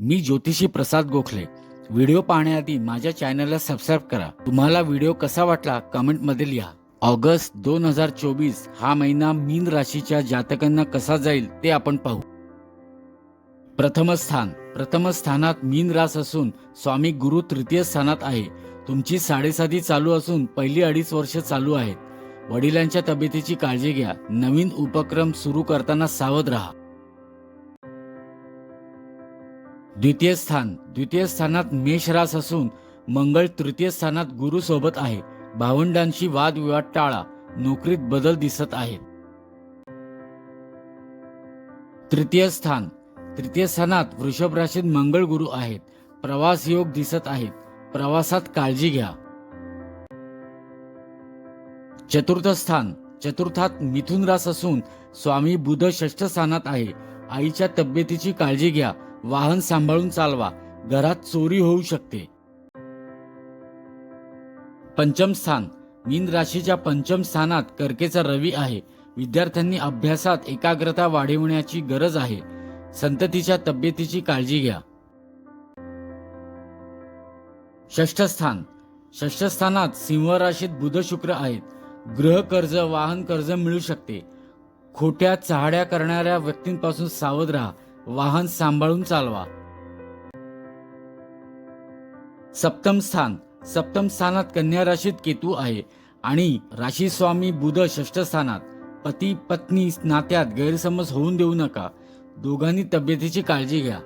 मी ज्योतिषी प्रसाद गोखले. व्हिडिओ पाहण्याआधी माझ्या चॅनलला सबस्क्राईब करा. तुम्हाला व्हिडिओ कसा वाटला कमेंटमध्ये लिहा. ऑगस्ट दोन हजार चोवीस हा महिना मीन राशीच्या जातकांना कसा जाईल ते आपण पाहू. प्रथम स्थान. प्रथम स्थानात मीन रास असून स्वामी गुरु तृतीय स्थानात आहे. तुमची साडेसाती चालू असून पहिली अडीच वर्ष चालू आहेत. वडिलांच्या तब्येतीची काळजी घ्या. नवीन उपक्रम सुरू करताना सावध राहा. द्वितीय स्थान. द्वितीय स्थानात मेष रास असून मंगळ तृतीय स्थानात गुरु सोबत आहे. भावंडांशी वादविवाद टाळा. नोकरीत बदल दिसत आहेत. तृतीय स्थान. तृतीय स्थानात वृषभ राशीत मंगळ गुरु आहेत. प्रवास योग दिसत आहेत. प्रवासात काळजी घ्या. चतुर्थ स्थान. चतुर्थात मिथुन रास असून स्वामी बुध षष्ठ स्थानात आहे. आईच्या तब्येतीची काळजी घ्या. वाहन सांभाळून चालवा. घरात चोरी होऊ शकते. पंचम स्थान. मीन राशीच्या पंचम स्थानात कर्केचा रवी आहे. विद्यार्थ्यांनी अभ्यासात एकाग्रता वाढविण्याची गरज आहे. संततीच्या तब्येतीची काळजी घ्या. षष्ठ स्थान. षष्ठ स्थानात सिंह राशीत बुध शुक्र आहेत. गृह कर्ज वाहन कर्ज मिळू शकते. खोट्या चहाड्या करणाऱ्या व्यक्तींपासून सावध राहा. वाहन सांभाळून चालवा. सप्तम स्थान. सप्तम स्थानात कन्या राशीत केतू आहे आणि राशी स्वामी बुध षष्ठ स्थानात. पती पत्नी नात्यात गैरसमज होऊन देऊ नका. दोघांनी तब्येतीची काळजी घ्या.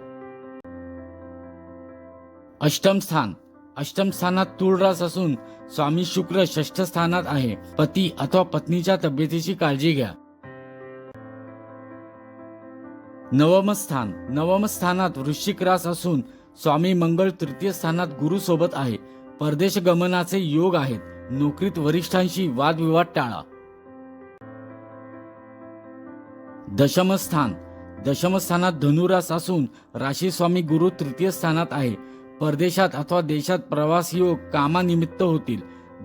अष्टम स्थान. अष्टम स्थानात तुळरास असून स्वामी शुक्र षष्ठ स्थानात आहे. पती अथवा पत्नीच्या तब्येतीची काळजी घ्या. नवम स्थान नवम स्थानात वृश्चिक रास असून स्वामी मंगळ तृतीय स्थानात गुरु सोबत आहे. परदेश गमनाचे योग आहेत. नोकरीत वरिष्ठांशी वादविवाद टाळा. दशम स्थान दशम स्थानात धनुरास असून राशी स्वामी गुरु तृतीय स्थानात आहे. परदेशात अथवा देशात प्रवास योग कामानिमित्त होतील.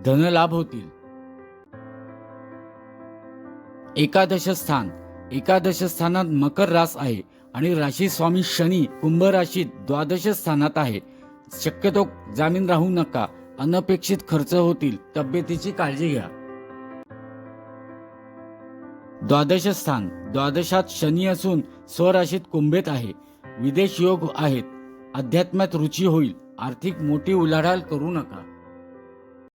धनलाभ होतील. एकादश स्थान एकादश स्थानात मकर रास आहे आणि राशी स्वामी शनी कुंभ राशीत द्वादश स्थानात आहे. शक्यतो जामीन राहू नका. अनपेक्षित खर्च होतील. तब्येतीची काळजी घ्या. द्वादश स्थान. द्वादशात शनी असून स्वराशीत कुंभेत आहे. विदेश योग आहेत. अध्यात्मात रुची होईल. आर्थिक मोठी उलाढाल करू नका.